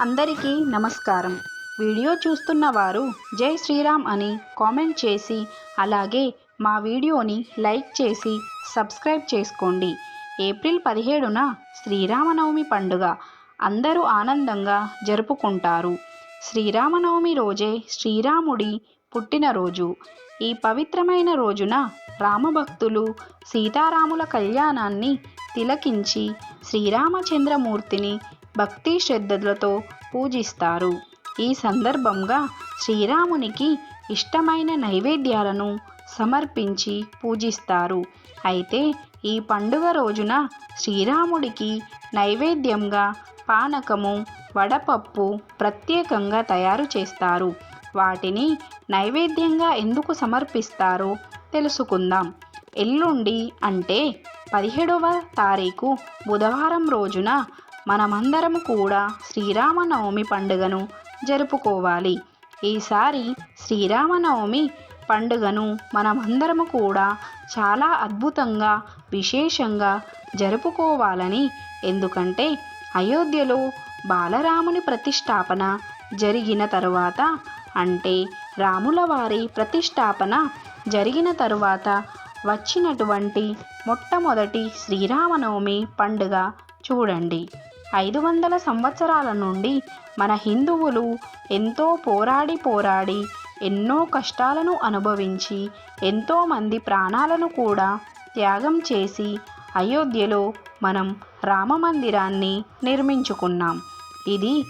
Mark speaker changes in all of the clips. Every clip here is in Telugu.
Speaker 1: అందరికీ నమస్కారం. వీడియో చూస్తున్న వారు జై శ్రీరామ్ అని కామెంట్ చేసి అలాగే మా వీడియోని లైక్ చేసి సబ్స్క్రైబ్ చేసుకోండి. ఏప్రిల్ పదిహేడున శ్రీరామనవమి పండుగ. అందరూ ఆనందంగా జరుపుకుంటారు. శ్రీరామనవమి రోజే శ్రీరాముడి పుట్టినరోజు. ఈ పవిత్రమైన రోజున రామభక్తులు సీతారాముల కళ్యాణాన్ని తిలకించి శ్రీరామచంద్రమూర్తిని భక్తి శ్రద్ధలతో పూజిస్తారు. ఈ సందర్భంగా శ్రీరామునికి ఇష్టమైన నైవేద్యాలను సమర్పించి పూజిస్తారు. అయితే ఈ పండుగ రోజున శ్రీరాముడికి నైవేద్యంగా పానకము వడపప్పు ప్రత్యేకంగా తయారు చేస్తారు. వాటిని నైవేద్యంగా ఎందుకు సమర్పిస్తారో తెలుసుకుందాం. ఎల్లుండి అంటే పదిహేడవ తారీఖు బుధవారం రోజున మనమందరం కూడా శ్రీరామనవమి పండుగను జరుపుకోవాలి. ఈసారి శ్రీరామనవమి పండుగను మనమందరము కూడా చాలా అద్భుతంగా విశేషంగా జరుపుకోవాలని. ఎందుకంటే అయోధ్యలో బాలరాముని ప్రతిష్టాపన జరిగిన తరువాత అంటే రాముల వారి ప్రతిష్టాపన జరిగిన తరువాత వచ్చినటువంటి మొట్టమొదటి శ్రీరామనవమి పండుగ చూడండి. ఐదు వందల సంవత్సరాల నుండి మన హిందువులు ఎంతో పోరాడి పోరాడి ఎన్నో కష్టాలను అనుభవించి ఎంతోమంది ప్రాణాలను కూడా త్యాగం చేసి అయోధ్యలో మనం రామ మందిరాన్ని నిర్మించుకున్నాం. ఇది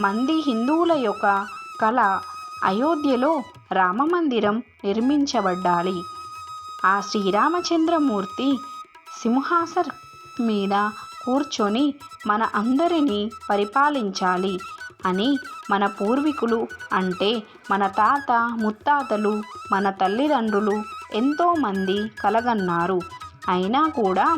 Speaker 1: మంది హిందువుల యొక్క కళ. అయోధ్యలో రామ మందిరం నిర్మించబడ్డాలి. ఆ శ్రీరామచంద్రమూర్తి సింహాసర్ మీద కూర్చొని మన అందరినీ పరిపాలించాలి అని మన పూర్వీకులు అంటే మన తాత ముత్తాతలు మన తల్లిదండ్రులు ఎంతోమంది కలగన్నారు. అయినా కూడా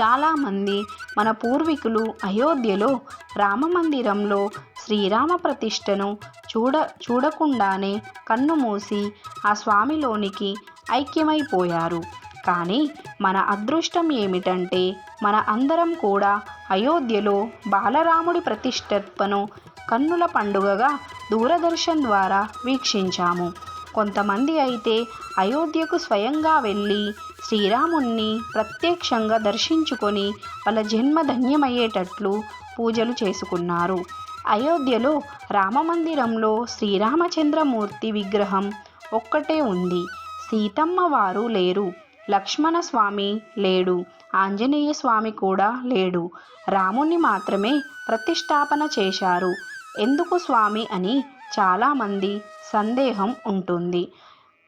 Speaker 1: చాలామంది మన పూర్వీకులు అయోధ్యలో రామమందిరంలో శ్రీరామ ప్రతిష్టను చూడ చూడకుండానే కన్ను మూసి ఆ స్వామిలోనికి ఐక్యమైపోయారు. కానీ మన అదృష్టం ఏమిటంటే మన అందరం కూడా అయోధ్యలో బాలరాముడి ప్రతిష్టను కన్నుల పండుగగా దూరదర్శన్ ద్వారా వీక్షించాము. కొంతమంది అయితే అయోధ్యకు స్వయంగా వెళ్ళి శ్రీరాముణ్ణి ప్రత్యక్షంగా దర్శించుకొని వాళ్ళ జన్మ ధన్యమయ్యేటట్లు పూజలు చేసుకున్నారు. అయోధ్యలో రామమందిరంలో శ్రీరామచంద్రమూర్తి విగ్రహం ఒక్కటే ఉంది. సీతమ్మ వారు లేరు. లక్ష్మణ స్వామి లేడు. ఆంజనేయ స్వామి కూడా లేడు. రాముని మాత్రమే ప్రతిష్టాపన చేశారు. ఎందుకు స్వామి అని చాలామంది సందేహం ఉంటుంది.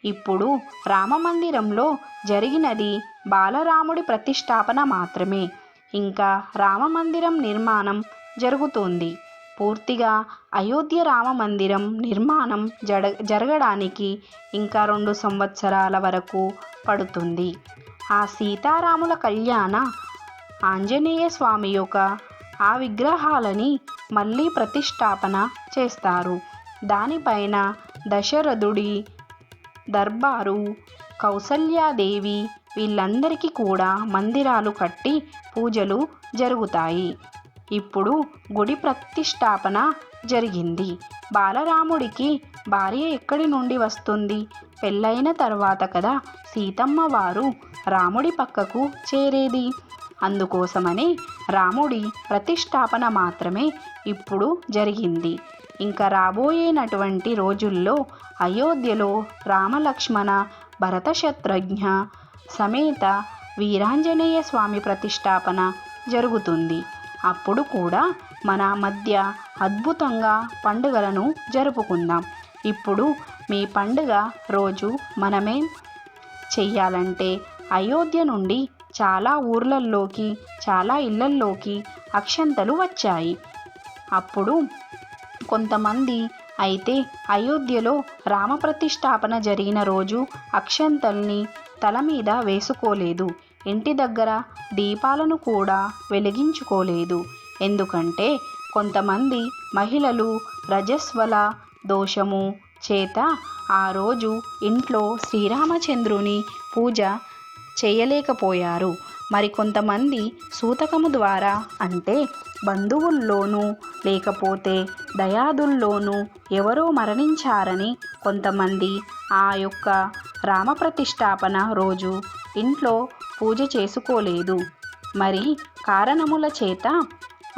Speaker 1: ఇప్పుడు రామమందిరంలో జరిగినది బాలరాముడి ప్రతిష్టాపన మాత్రమే. ఇంకా రామమందిరం నిర్మాణం జరుగుతుంది. పూర్తిగా అయోధ్య రామ మందిరం నిర్మాణం జడ జరగడానికి ఇంకా రెండు సంవత్సరాల వరకు పడుతుంది. ఆ సీతారాముల కళ్యాణ ఆంజనేయ స్వామి యొక్క ఆ విగ్రహాలని మళ్ళీ ప్రతిష్టాపన చేస్తారు. దానిపైన దశరథుడి దర్బారు కౌసల్యాదేవి వీళ్ళందరికీ కూడా మందిరాలు కట్టి పూజలు జరుగుతాయి. ఇప్పుడు గుడి ప్రతిష్టాపన జరిగింది. బాలరాముడికి భార్య ఎక్కడి నుండి వస్తుంది? పెళ్ళైన తర్వాత కదా సీతమ్మ వారు రాముడి పక్కకు చేరేది? అందుకోసమనే రాముడి ప్రతిష్టాపన మాత్రమే ఇప్పుడు జరిగింది. ఇంకా రాబోయేనటువంటి రోజుల్లో అయోధ్యలో రామలక్ష్మణ భరత శత్రుఘ్న సమేత వీరాంజనేయ స్వామి ప్రతిష్టాపన జరుగుతుంది. అప్పుడు కూడా మన మధ్య అద్భుతంగా పండుగలను జరుపుకుందాం. ఇప్పుడు మీ పండుగ రోజు మనమేం చెయ్యాలంటే అయోధ్య నుండి చాలా ఊర్లల్లోకి చాలా ఇళ్ళల్లోకి అక్షంతలు వచ్చాయి. అప్పుడు కొంతమంది అయితే అయోధ్యలో రామప్రతిష్టాపన జరిగిన రోజు అక్షంతల్ని తల మీద వేసుకోలేదు. ఇంటి దగ్గర దీపాలను కూడా వెలిగించుకోలేదు. ఎందుకంటే కొంతమంది మహిళలు రజస్వల దోషము చేత ఆ రోజు ఇంట్లో శ్రీరామచంద్రుని పూజ చేయలేకపోయారు. మరికొంతమంది సూతకము ద్వారా అంటే బంధువుల్లోనూ లేకపోతే దయాదుల్లోనూ ఎవరో మరణించారని కొంతమంది ఆ యొక్క రామప్రతిష్టాపన రోజు ఇంట్లో పూజ చేసుకోలేదు. మరి కారణముల చేత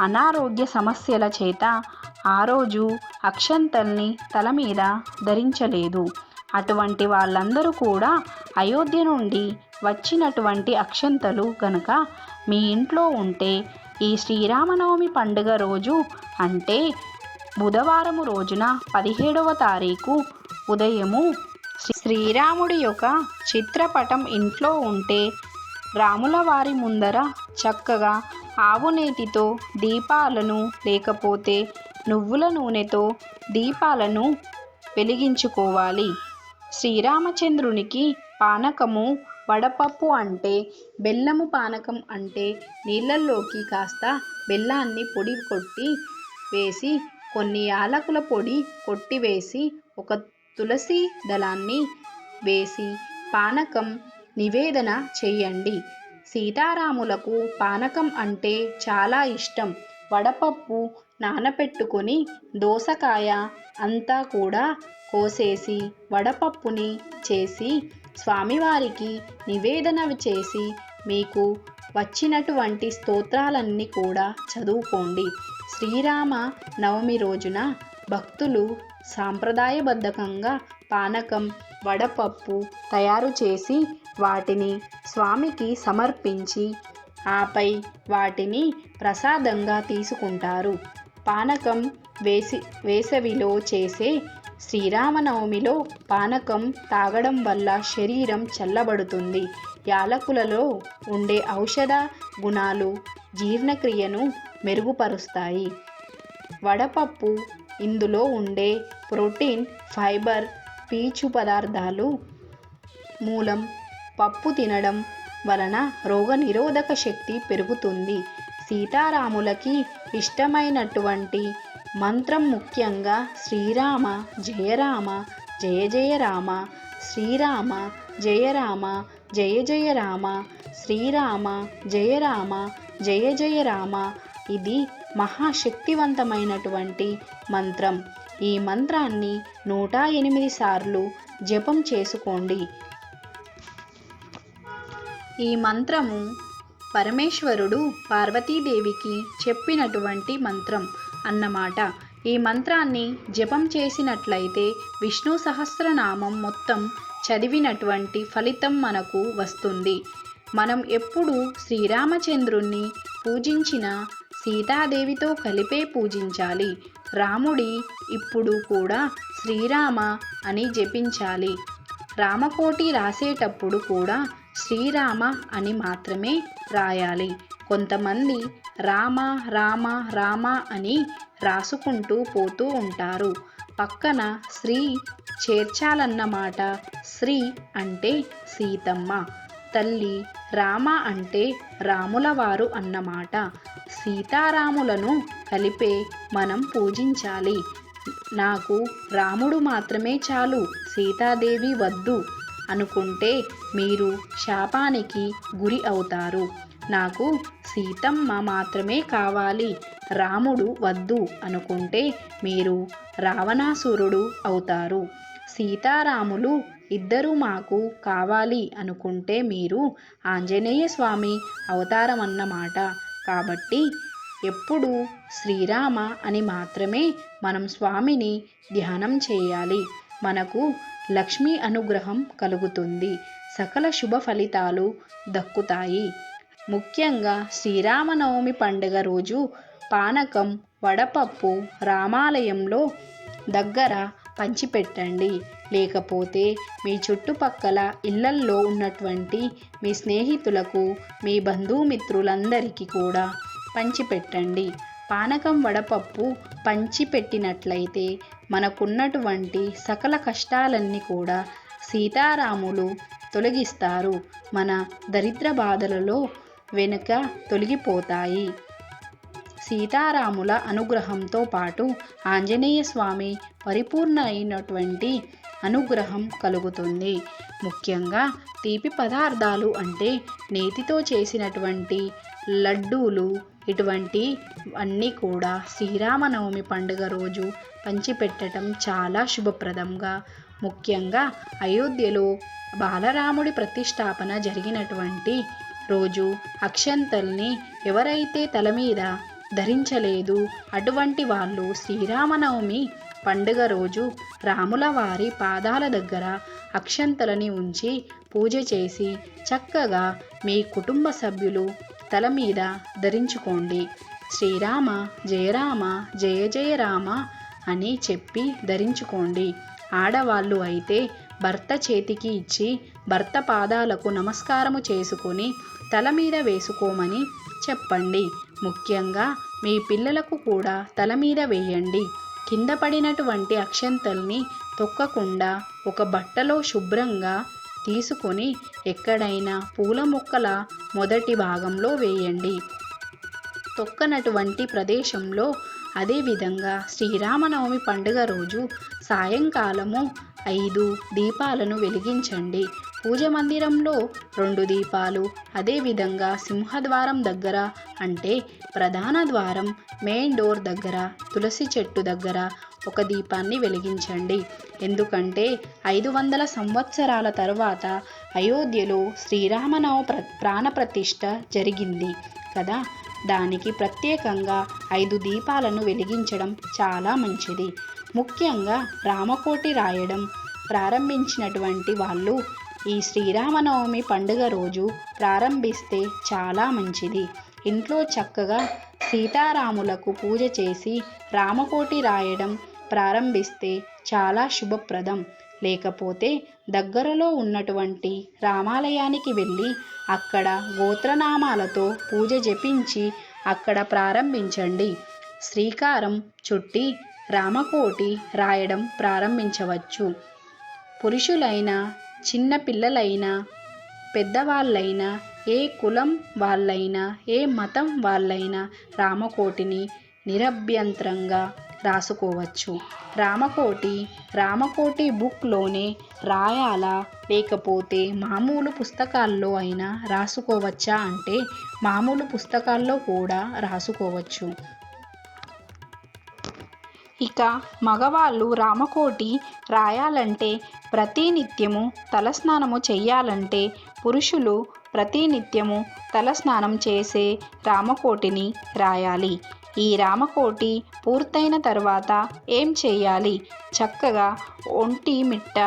Speaker 1: అనారోగ్య సమస్యల చేత ఆ రోజు అక్షంతల్ని తల మీద ధరించలేదు. అటువంటి వాళ్ళందరూ కూడా అయోధ్య నుండి వచ్చినటువంటి అక్షంతలు గనక మీ ఇంట్లో ఉంటే ఈ శ్రీరామనవమి పండుగ రోజు అంటే బుధవారము రోజున పదిహేడవ తారీఖు ఉదయము శ్రీరాముడి యొక్క చిత్రపటం ఇంట్లో ఉంటే రాముల వారి ముందర చక్కగా ఆవునేతితో దీపాలను లేకపోతే నువ్వుల నూనెతో దీపాలను వెలిగించుకోవాలి. శ్రీరామచంద్రునికి పానకము వడపప్పు అంటే బెల్లము పానకం అంటే నీళ్ళల్లోకి కాస్త బెల్లాన్ని పొడి కొట్టి వేసి కొన్ని యాలకుల పొడి కొట్టి వేసి ఒక తులసి దళాన్ని వేసి పానకం నివేదన చేయండి. సీతారాములకు పానకం అంటే చాలా ఇష్టం. వడపప్పు నానపెట్టుకొని దోసకాయ అంతా కూడా కోసేసి వడపప్పుని చేసి స్వామివారికి నివేదన చేసి మీకు వచ్చినటువంటి స్తోత్రాలన్నీ కూడా చదువుకోండి. శ్రీరామ నవమి రోజున భక్తులు సాంప్రదాయబద్ధకంగా పానకం వడపప్పు తయారు చేసి వాటిని స్వామికి సమర్పించి ఆపై వాటిని ప్రసాదంగా తీసుకుంటారు. పానకం వేసి వేసవిలో చేసే శ్రీరామనవమిలో పానకం తాగడం వల్ల శరీరం చల్లబడుతుంది. యాలకులలో ఉండే ఔషధ గుణాలు జీర్ణక్రియను మెరుగుపరుస్తాయి. వడపప్పు ఇందులో ఉండే ప్రోటీన్ ఫైబర్ పీచు పదార్థాలు మూలం పప్పు తినడం వలన రోగనిరోధక శక్తి పెరుగుతుంది. సీతారాములకి ఇష్టమైనటువంటి మంత్రం ముఖ్యంగా శ్రీరామ జయరామ జయ జయ రామ శ్రీరామ జయరామ జయ జయ రామ శ్రీరామ జయరామ జయ జయ రామ. ఇది మహాశక్తివంతమైనటువంటి మంత్రం. ఈ మంత్రాన్ని నూట ఎనిమిది సార్లు జపం చేసుకోండి. ఈ మంత్రము పరమేశ్వరుడు పార్వతీదేవికి చెప్పినటువంటి మంత్రం. అన్నమాట. ఈ మంత్రాన్ని జపం చేసినట్లయితే విష్ణు సహస్రనామం మొత్తం చదివినటువంటి ఫలితం మనకు వస్తుంది. మనం ఎప్పుడు శ్రీరామచంద్రుణ్ణి పూజించిన సీతాదేవితో కలిపే పూజించాలి. రాముడి ఇప్పుడు కూడా శ్రీరామ అని జపించాలి. రామకోటి రాసేటప్పుడు కూడా శ్రీరామ అని మాత్రమే రాయాలి. కొంతమంది రామ రామ రామ అని రాసుకుంటూ పోతూ ఉంటారు. పక్కన శ్రీ చేర్చాలన్నమాట శ్రీ అంటే సీతమ్మ తల్లి రామ అంటే రాములవారు అన్నమాట సీతారాములను కలిపే మనం పూజించాలి. నాకు రాముడు మాత్రమే చాలు సీతాదేవి వద్దు అనుకుంటే మీరు శాపానికి గురి అవుతారు. నాకు సీతమ్మ మాత్రమే కావాలి. రాముడు వద్దు అనుకుంటే మీరు రావణాసురుడు అవుతారు. సీతారాములు ఇద్దరు మాకు కావాలి అనుకుంటే మీరు ఆంజనేయ స్వామి అవతారం అన్నమాట కాబట్టి ఎప్పుడు శ్రీరామ అని మాత్రమే మనం స్వామిని ధ్యానం చేయాలి. మనకు లక్ష్మీ అనుగ్రహం కలుగుతుంది. సకల శుభ ఫలితాలు దక్కుతాయి. ముఖ్యంగా శ్రీరామనవమి పండుగ రోజు పానకం వడపప్పు రామాలయంలో దగ్గర పంచిపెట్టండి. లేకపోతే మీ చుట్టుపక్కల ఇళ్ళల్లో ఉన్నటువంటి మీ స్నేహితులకు మీ బంధుమిత్రులందరికీ కూడా పంచిపెట్టండి. పానకం వడపప్పు పంచిపెట్టినట్లయితే మనకున్నటువంటి సకల కష్టాలన్నీ కూడా సీతారాములు తొలగిస్తారు. మన దరిద్ర బాధలలో వెనుక తొలగిపోతాయి. సీతారాముల అనుగ్రహంతో పాటు ఆంజనేయ స్వామి పరిపూర్ణ అయినటువంటి అనుగ్రహం కలుగుతుంది. ముఖ్యంగా తీపి పదార్థాలు అంటే నేతితో చేసినటువంటి లడ్డూలు ఇటువంటి అన్నీ కూడా శ్రీరామనవమి పండుగ రోజు పంచిపెట్టడం చాలా శుభప్రదంగా. ముఖ్యంగా అయోధ్యలో బాలరాముడి ప్రతిష్టాపన జరిగినటువంటి రోజు అక్షంతల్ని ఎవరైతే తల మీద ధరించలేదు అటువంటి వాళ్ళు శ్రీరామనవమి పండుగ రోజు రాముల వారి పాదాల దగ్గర అక్షంతలని ఉంచి పూజ చేసి చక్కగా మీ కుటుంబ సభ్యులు తల మీద ధరించుకోండి. శ్రీరామ జయరామ జయ జయ రామ అని చెప్పి ధరించుకోండి. ఆడవాళ్ళు అయితే భర్త చేతికి ఇచ్చి భర్త పాదాలకు నమస్కారము చేసుకొని తల మీద వేసుకోమని చెప్పండి. ముఖ్యంగా మీ పిల్లలకు కూడా తల మీద వేయండి. కింద పడినటువంటి అక్షంతల్ని తొక్కకుండా ఒక బట్టలో శుభ్రంగా తీసుకొని ఎక్కడైనా పూల మొక్కల మొదటి భాగంలో వేయండి. తొక్కనటువంటి ప్రదేశంలో అదేవిధంగా శ్రీరామనవమి పండుగ రోజు సాయంకాలము ఐదు దీపాలను వెలిగించండి. పూజ మందిరంలో రెండు దీపాలు అదేవిధంగా సింహద్వారం దగ్గర అంటే ప్రధాన ద్వారం మెయిన్ డోర్ దగ్గర తులసి చెట్టు దగ్గర ఒక దీపాన్ని వెలిగించండి. ఎందుకంటే ఐదు వందల సంవత్సరాల తరువాత అయోధ్యలో శ్రీరామనవ ప్ర ప్రాణప్రతిష్ఠ జరిగింది కదా. దానికి ప్రత్యేకంగా ఐదు దీపాలను వెలిగించడం చాలా మంచిది. ముఖ్యంగా రామకోటి రాయడం ప్రారంభించినటువంటి వాళ్ళు ఈ శ్రీరామనవమి పండుగ రోజు ప్రారంభిస్తే చాలా మంచిది. ఇంట్లో చక్కగా సీతారాములకు పూజ చేసి రామకోటి రాయడం ప్రారంభిస్తే చాలా శుభప్రదం. లేకపోతే దగ్గరలో ఉన్నటువంటి రామాలయానికి వెళ్ళి అక్కడ గోత్రనామాలతో పూజ జపించి అక్కడ ప్రారంభించండి. శ్రీకారం చుట్టి రామకోటి రాయడం ప్రారంభించవచ్చు. పురుషులైన చిన్నపిల్లలైనా పెద్దవాళ్ళైనా ఏ కులం వాళ్ళైనా ఏ మతం వాళ్ళైనా రామకోటిని నిరభ్యంతరంగా రాసుకోవచ్చు. రామకోటి రామకోటి బుక్లోనే రాయాలా లేకపోతే మామూలు పుస్తకాల్లో అయినా రాసుకోవచ్చా అంటే మామూలు పుస్తకాల్లో కూడా రాసుకోవచ్చు. ఇక మగవాళ్ళు రామకోటి రాయాలంటే ప్రతినిత్యము తలస్నానము చెయ్యాలంటే పురుషులు ప్రతినిత్యము తలస్నానం చేసే రామకోటిని రాయాలి. ఈ రామకోటి పూర్తయిన తర్వాత ఏం చేయాలి చక్కగా ఒంటి మిట్ట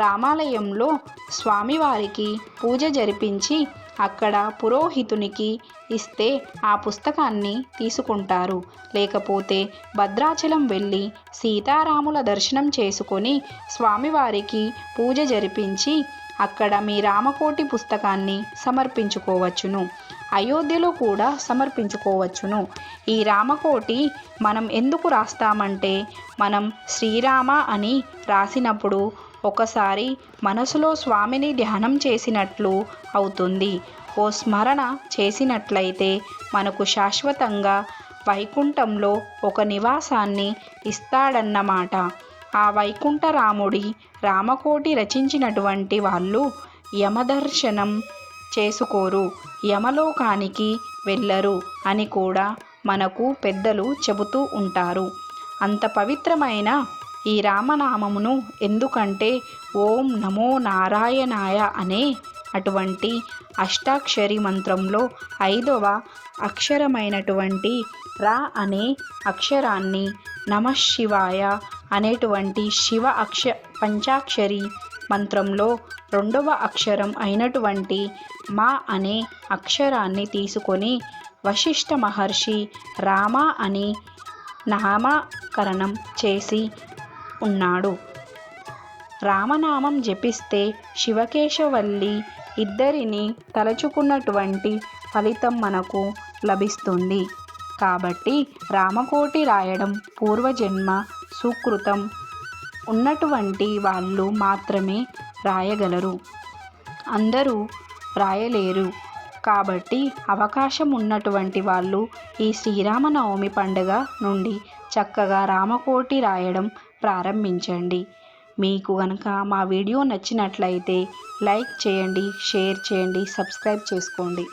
Speaker 1: రామాలయంలో స్వామివారికి పూజ జరిపించి అక్కడ పురోహితునికి ఇస్తే ఆ పుస్తకాన్ని తీసుకుంటారు. లేకపోతే భద్రాచలం వెళ్ళి సీతారాముల దర్శనం చేసుకొని స్వామివారికి పూజ జరిపించి అక్కడ మీ రామకోటి పుస్తకాన్ని సమర్పించుకోవచ్చును. అయోధ్యలో కూడా సమర్పించుకోవచ్చును. ఈ రామకోటి మనం ఎందుకు రాస్తామంటే మనం శ్రీరామ అని రాసినప్పుడు ఒకసారి మనసులో స్వామిని ధ్యానం చేసినట్లు అవుతుంది. ఓ స్మరణ చేసినట్లయితే మనకు శాశ్వతంగా వైకుంఠంలో ఒక నివాసాన్ని ఇస్తాడన్నమాట. ఆ వైకుంఠరాముడి రామకోటి రచించినటువంటి వాళ్ళు యమదర్శనం చేసుకోరు యమలోకానికి వెళ్ళరు అని కూడా మనకు పెద్దలు చెబుతూ ఉంటారు. అంత పవిత్రమైన ఈ రామనామమును ఎందుకంటే ఓం నమో నారాయణాయ అనే అటువంటి అష్టాక్షరి మంత్రంలో ఐదవ అక్షరమైనటువంటి రా అనే అక్షరాన్ని నమశివాయ అనేటువంటి శివ అక్ష పంచాక్షరి మంత్రంలో రెండవ అక్షరం అయినటువంటి మా అనే అక్షరాన్ని తీసుకొని వశిష్ఠ మహర్షి రామ అని నామకరణం చేసి ఉన్నాడు. రామనామం జపిస్తే శివకేశవల్లి ఇద్దరిని తలచుకున్నటువంటి ఫలితం మనకు లభిస్తుంది. కాబట్టి రామకోటి రాయడం పూర్వజన్మ సుకృతం. ఉన్నటువంటి వాళ్ళు మాత్రమే రాయగలరు. అందరూ రాయలేరు. కాబట్టి అవకాశం ఉన్నటువంటి వాళ్ళు ఈ శ్రీరామనవమి పండుగ నుండి చక్కగా రామకోటి రాయడం ప్రారంభించండి. మీకు కనుక మా వీడియో నచ్చినట్లయితే లైక్ చేయండి షేర్ చేయండి సబ్స్క్రైబ్ చేసుకోండి.